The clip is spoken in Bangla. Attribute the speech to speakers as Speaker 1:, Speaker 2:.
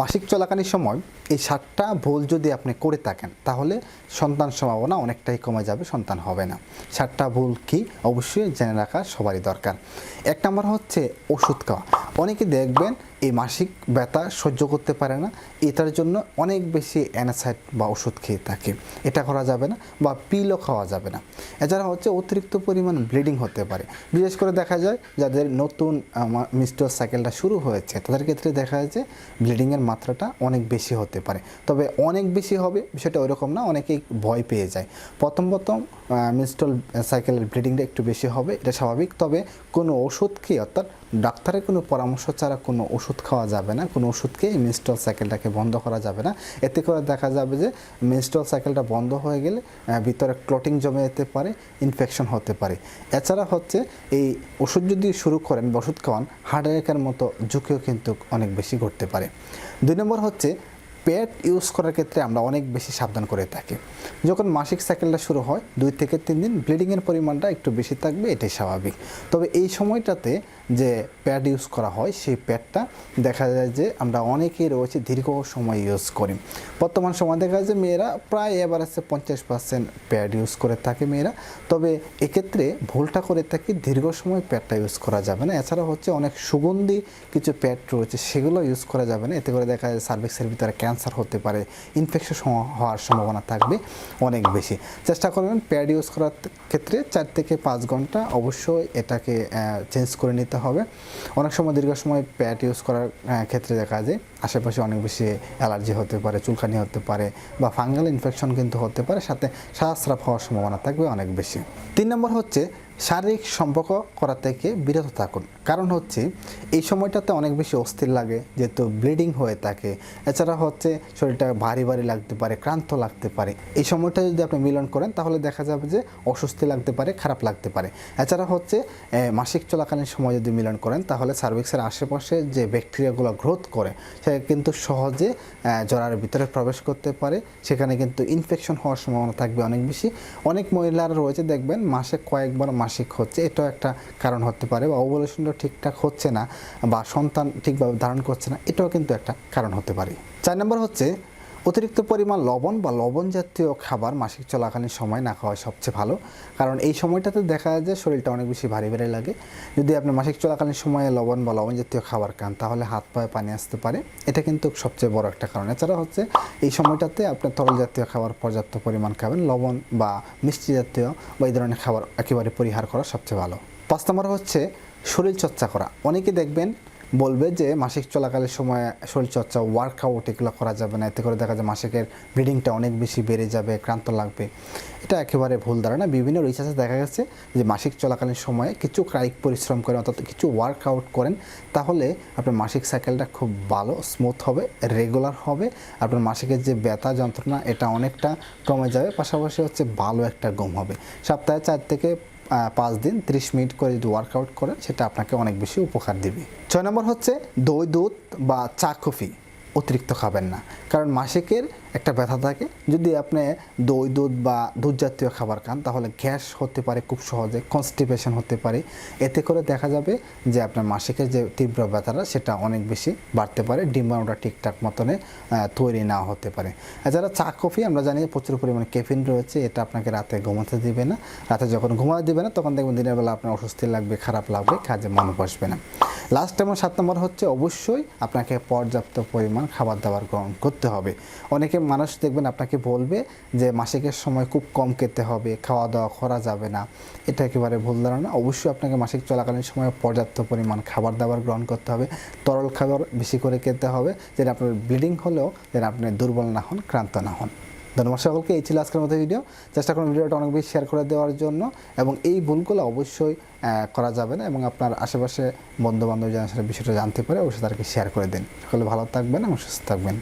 Speaker 1: মাসিক চলাকালীন সময় এই সাতটা ভুল যদি আপনি করে থাকেন, তাহলে সন্তান সম্ভাবনা অনেকটাই কমে যাবে, সন্তান হবে না। সাতটা ভুল কি? অবশ্যই জেনে রাখা সবারই দরকার। এক নম্বর হচ্ছে ওষুধ খাওয়া। অনেকে দেখবেন এই মাসিক ব্যথা সহ্য করতে পারে না। এটার জন্য অনেক বেশি অ্যানাসাইড বা ওষুধ খেয়ে থাকে। এটা করা যাবে না বা পিলও খাওয়া যাবে না। এছাড়া হচ্ছে অতিরিক্ত পরিমাণ ব্লিডিং হতে পারে। বিশেষ করে দেখা যায় যাদের নতুন মিস্টার সাইকেলটা শুরু হয়েছে, তাদের ক্ষেত্রে দেখা যায় যে ব্লিডিংয়ের মাত্রাটা অনেক বেশি হতে পারে। তবে অনেক বেশি হবে বিষয়টা ওইরকম না, অনেকেই ভয় পেয়ে যায়। প্রথম প্রথম মিস্টল সাইকেলের ব্লিডিংটা একটু বেশি হবে, এটা স্বাভাবিক। তবে কোনো ওষুধ খেয়ে অর্থাৎ ডাক্তারের কোনো পরামর্শ ছাড়া কোনো ওষুধ খাওয়া যাবে না। কোনো ওষুধকে খেয়ে মিনস্টল সাইকেলটাকে বন্ধ করা যাবে না। এতে করে দেখা যাবে যে মিনস্টল সাইকেলটা বন্ধ হয়ে গেলে ভিতরে ক্লটিং জমে যেতে পারে ইনফেকশন হতে পারে। এছাড়া হচ্ছে এই ওষুধ যদি শুরু করেন ওষুধ খাওয়ান হার্ট অ্যাটাকের মতো ঝুঁকিও কিন্তু অনেক বেশি ঘটতে পারে। দুই নম্বর হচ্ছে প্যাড ইউজ করার ক্ষেত্রে আমরা অনেক বেশি সাবধান করে থাকি। যখন মাসিক সাইকেলটা শুরু হয়, দুই থেকে তিন দিন ব্লিডিংয়ের পরিমাণটা একটু বেশি থাকবে, এটাই স্বাভাবিক। তবে এই সময়টাতে যে প্যাড ইউজ করা হয়, সেই প্যাডটা দেখা যায় যে আমরা অনেকেই রয়েছে দীর্ঘ সময় ইউজ করি। বর্তমান সময় দেখা যায় যে মেয়েরা প্রায় এভারেজে পঞ্চাশ পার্সেন্ট প্যাড ইউজ করে থাকে মেয়েরা। তবে এক্ষেত্রে ভুলটা করে থাকি, দীর্ঘ সময় প্যাডটা ইউজ করা যাবে না। এছাড়া হচ্ছে অনেক সুগন্ধি কিছু প্যাড রয়েছে, সেগুলো ইউজ করা যাবে না। এতে করে দেখা যায় সার্ভিক্সের ভিতরে ক্যান্সার হতে পারে ইনফেকশন হওয়ার সম্ভাবনা থাকবে অনেক বেশি। চেষ্টা করবেন প্যাড ইউজ করার ক্ষেত্রে চার থেকে পাঁচ ঘণ্টা অবশ্যই এটাকে চেঞ্জ করে নিতে হবে। অনেক সময় দীর্ঘ সময় প্যাড ইউজ করার ক্ষেত্রে দেখা যায় আশেপাশে অনেক বেশি অ্যালার্জি হতে পারে, চুলকানি হতে পারে বা ফাঙ্গাল ইনফেকশন কিন্তু হতে পারে, সাথে শ্বাসরাপ হওয়ার সম্ভাবনা থাকবে অনেক বেশি। তিন নম্বর হচ্ছে শারীরিক সম্পর্ক করা থেকে বিরত থাকুন। কারণ হচ্ছে, এই সময়টাতে অনেক বেশি অস্থির লাগে, যেহেতু ব্লিডিং হয়ে থাকে। এছাড়া হচ্ছে, শরীরটা ভারী ভারী লাগতে পারে, ক্লান্ত লাগতে পারে। এই সময়টা যদি আপনি মিলন করেন, তাহলে দেখা যাবে যে অস্বস্তি লাগতে পারে, খারাপ লাগতে পারে। এছাড়া হচ্ছে মাসিক চলাকালীন সময় যদি মিলন করেন, তাহলে সার্ভিক্সের আশেপাশে যে ব্যাকটেরিয়াগুলো গ্রোথ করে, সে কিন্তু সহজে জরার ভিতরে প্রবেশ করতে পারে। সেখানে কিন্তু ইনফেকশন হওয়ার সম্ভাবনা থাকবে অনেক বেশি। অনেক মহিলারা রয়েছে, দেখবেন মাসে কয়েকবার মাসিক হচ্ছে, এটাও একটা কারণ হতে পারে বা ওভুলেশনটা ঠিকঠাক হচ্ছে না বা সন্তান ঠিকভাবে ধারণ করছে না, এটাও কিন্তু একটা কারণ হতে পারে। চার নম্বর হচ্ছে অতিরিক্ত পরিমাণ লবণ বা লবণ জাতীয় খাবার মাসিক চলাকালীন সময় না খাওয়া সবচেয়ে ভালো। কারণ এই সময়টাতে দেখা যায় যে শরীরটা অনেক বেশি ভারী ভারী লাগে। যদি আপনি মাসিক চলাকালীন সময়ে লবণ বা লবণ জাতীয় খাবার খান, তাহলে হাত পায়ে পানি আসতে পারে। এটা কিন্তু সবচেয়ে বড় একটা কারণ। এছাড়া হচ্ছে এই সময়টাতে আপনি তরল জাতীয় খাবার পর্যাপ্ত পরিমাণ খাবেন। লবণ বা মিষ্টি জাতীয় বা এই ধরনের খাবার একেবারে পরিহার করা সবচেয়ে ভালো। পাঁচ নম্বর হচ্ছে শরীর চর্চা করা। অনেকে দেখবেন বলবে যে মাসিক চলাকালের সময় শরীরচর্চা ওয়ার্কআউট এগুলো করা যাবে না। এতে করে দেখা যায় মাসিকের ব্লিডিংটা অনেক বেশি বেড়ে যাবে, ক্লান্ত লাগবে। এটা একেবারে ভুল ধারণা। বিভিন্ন রিসার্চে দেখা গেছে যে মাসিক চলাকালীন সময়ে কিছু কায়িক পরিশ্রম করেন, অর্থাৎ কিছু ওয়ার্কআউট করেন, তাহলে আপনার মাসিক সাইকেলটা খুব ভালো স্মুথ হবে রেগুলার হবে। আপনার মাসিকের যে ব্যথা যন্ত্রণা, এটা অনেকটা কমে যাবে। পাশাপাশি হচ্ছে ভালো একটা ঘুম হবে। সপ্তাহে চার থেকে পাঁচ দিন, ত্রিশ মিনিট করে যদি ওয়ার্কআউট করেন, সেটা আপনাকে অনেক বেশি উপকার দেবে। ছয় নম্বর হচ্ছে দই, দুধ বা চা কফি। অতিরিক্ত খাবেন না। কারণ মাসিকের একটা ব্যথা থাকে। যদি আপনি দই, দুধ বা দুধ জাতীয় খাবার খান, তাহলে গ্যাস হতে পারে খুব সহজে কনস্টিপেশন হতে পারে। এতে করে দেখা যাবে যে আপনার মাসিকের যে তীব্র ব্যথাটা, সেটা অনেক বেশি বাড়তে পারে। ডিম্বাণুটা ঠিকঠাক মতনে তৈরি না হতে পারে। এছাড়া চা, কফি, আমরা জানি প্রচুর পরিমাণে ক্যাফিন রয়েছে। এটা আপনাকে রাতে ঘুমাতে দিবে না। রাতে যখন ঘুমাতে দিবে না, তখন দেখবেন দিনের বেলা আপনার অস্বস্তি লাগবে, খারাপ লাগবে, কাজে মন বসবে না। লাস্ট এবং সাত নম্বর হচ্ছে, অবশ্যই আপনাকে পর্যাপ্ত পরিমাণ খাবার দাবার গ্রহণ করতে হবে। অনেকে মানুষ দেখবেন আপনাকে বলবে যে মাসিকের সময় খুব কম খেতে হবে খাওয়া দাওয়া করা যাবে না। এটা একেবারে ভুল ধারণা অবশ্যই আপনাকে মাসিক চলাকালীন সময় পর্যাপ্ত পরিমাণ খাবার দাবার গ্রহণ করতে হবে। তরল খাবার বেশি করে খেতে হবে, যেন আপনার ব্লিডিং হলেও যেন আপনি দুর্বল না হন ক্রান্ত না হন। ধন্যবাদ। সকলকে এই ছিল আজকের মতো ভিডিও চেষ্টা করুন ভিডিওটা অনেক বেশি শেয়ার করে দেওয়ার জন্য এবং এই ভুলগুলো অবশ্যই করা যাবে না এবং আপনার আশেপাশে বন্ধু বান্ধব যেন সেটা বিষয়টা জানতে পারে, অবশ্যই তাদেরকে শেয়ার করে দিন। সকলে ভালো থাকবেন এবং সুস্থ থাকবেন।